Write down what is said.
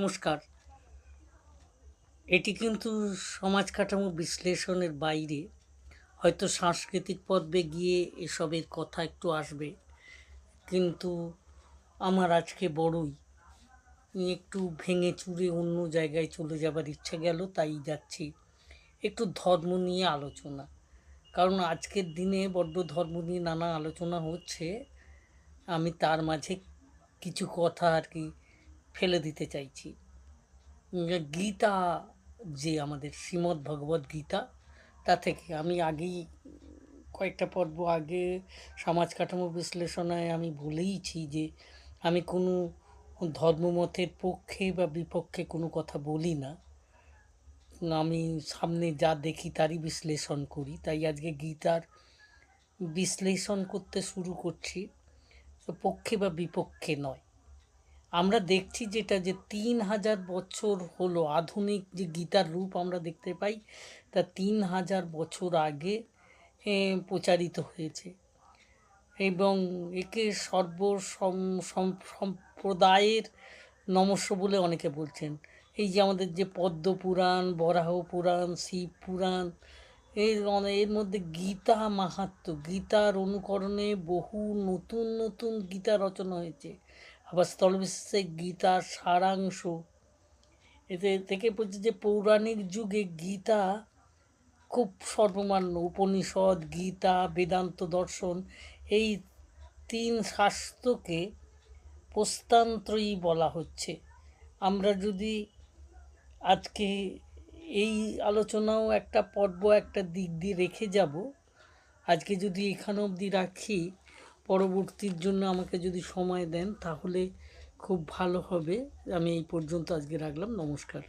নমস্কার। এটি কিন্তু সমাজ কাঠামো বিশ্লেষণের বাইরে। হয়তো সাংস্কৃতিক পর্বে গিয়ে এসবের কথা একটু আসবে। কিন্তু আমার আজকে বড়ই। একটু ভেঙে চুরে অন্য জায়গায় চলে যাবার ইচ্ছে গেল, তাই যাচ্ছি। একটু ধর্ম নিয়ে আলোচনা। কারণ আজকের দিনে বড্ড ধর্ম নিয়ে নানা আলোচনা হচ্ছে। আমি তার মাঝে কিছু কথা আর কি ফেলে দিতে চাইছি। গীতা, যে আমাদের শ্রীমদ্ ভগবদ্ গীতা, তা থেকে আমি আগেই কয়েকটা পর্ব আগে সমাজ কাঠামো বিশ্লেষণায় আমি বলেইছি যে আমি কোনো ধর্মমতের পক্ষে বা বিপক্ষে কোনো কথা বলি না। আমি সামনে যা দেখি তারই বিশ্লেষণ করি। তাই আজকে গীতার বিশ্লেষণ করতে শুরু করছি। পক্ষে বা বিপক্ষে নয়। আমরা দেখছি যেটা যে তিন হাজার বছর হলো আধুনিক যে গীতার রূপ আমরা দেখতে পাই, তা তিন হাজার বছর আগে প্রচারিত হয়েছে। এবং একে সর্ব সম- সম- সম্প্রদায়ের নমস্য বলে অনেকে বলছেন। এই যে আমাদের যে পদ্ম পুরাণ, বরাহ পুরাণ, শিব পুরাণ, এর এর মধ্যে গীতা মাহাত্ম গীতার অনুকরণে বহু নতুন নতুন গীতা রচনা হয়েছে। আবার স্থলবিশেষে গীতার সারাংশ। এতে থেকে বলছে যে পৌরাণিক যুগে গীতা খুব সর্বমান্য। উপনিষদ, গীতা, বেদান্ত দর্শন এই তিন শাস্ত্রকে প্রস্তান্ত্রয়ী বলা হচ্ছে। আমরা যদি আজকে এই আলোচনাও একটা পর্ব একটা দিক দিয়ে রেখে যাব, আজকে যদি এখানে অবধি রাখি পরবর্তীর জন্য আমাকে যদি সময় দেন, তাহলে খুব ভালো হবে। আমি এই পর্যন্ত আজকে রাখলাম। নমস্কার।